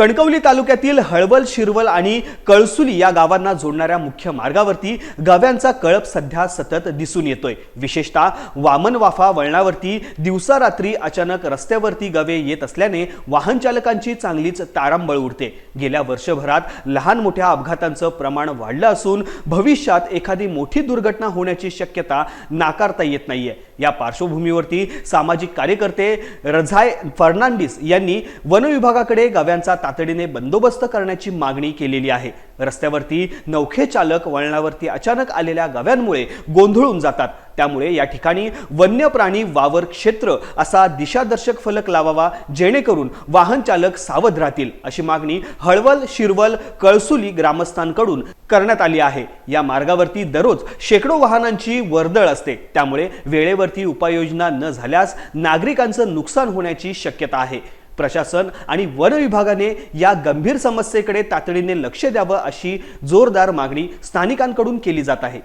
कणकवली तालुक्यातील हळवल शिरवल आणि कळसुली या गावांना जोडणाऱ्या मुख्य मार्गावरती गव्यांचा कळप सध्या सतत दिसून येतोय. विशेषतः वामन वाफा वळणावरती दिवसा रात्री अचानक रस्त्यावरती गवे येत असल्याने वाहन चालकांची चांगलीच तारांबळ उडते. गेल्या वर्षभरात लहान मोठ्या अपघातांचं प्रमाण वाढलं असून भविष्यात एखादी मोठी दुर्घटना होण्याची शक्यता नाकारता येत नाहीये. या पार्श्वभूमीवरती सामाजिक कार्यकर्ते रझाय फर्नांडिस यांनी वनविभागाकडे गव्यांचा तातडीने बंदोबस्त करण्याची मागणी केलेली आहे. रस्त्यावरती नौखे चालक वळणावरती अचानक आलेल्या गव्यांमुळे गोंधळून जातात. त्यामुळे या ठिकाणी वन्य प्राणी वावर क्षेत्र असा दिशादर्शक फलक लावावा जेणेकरून वाहन चालक सावध राहतील अशी मागणी हळवल शिरवल कळसुली ग्रामस्थांकडून करण्यात आली आहे. या मार्गावरती दररोज शेकडो वाहनांची वर्दळ असते. त्यामुळे वेळेवरती उपाययोजना न झाल्यास नागरिकांचं नुकसान होण्याची शक्यता आहे. प्रशासन आणि वन विभागाने या गंभीर समस्येकडे तातडीने लक्ष द्यावं अशी जोरदार मागणी स्थानिकांकडून केली जात आहे.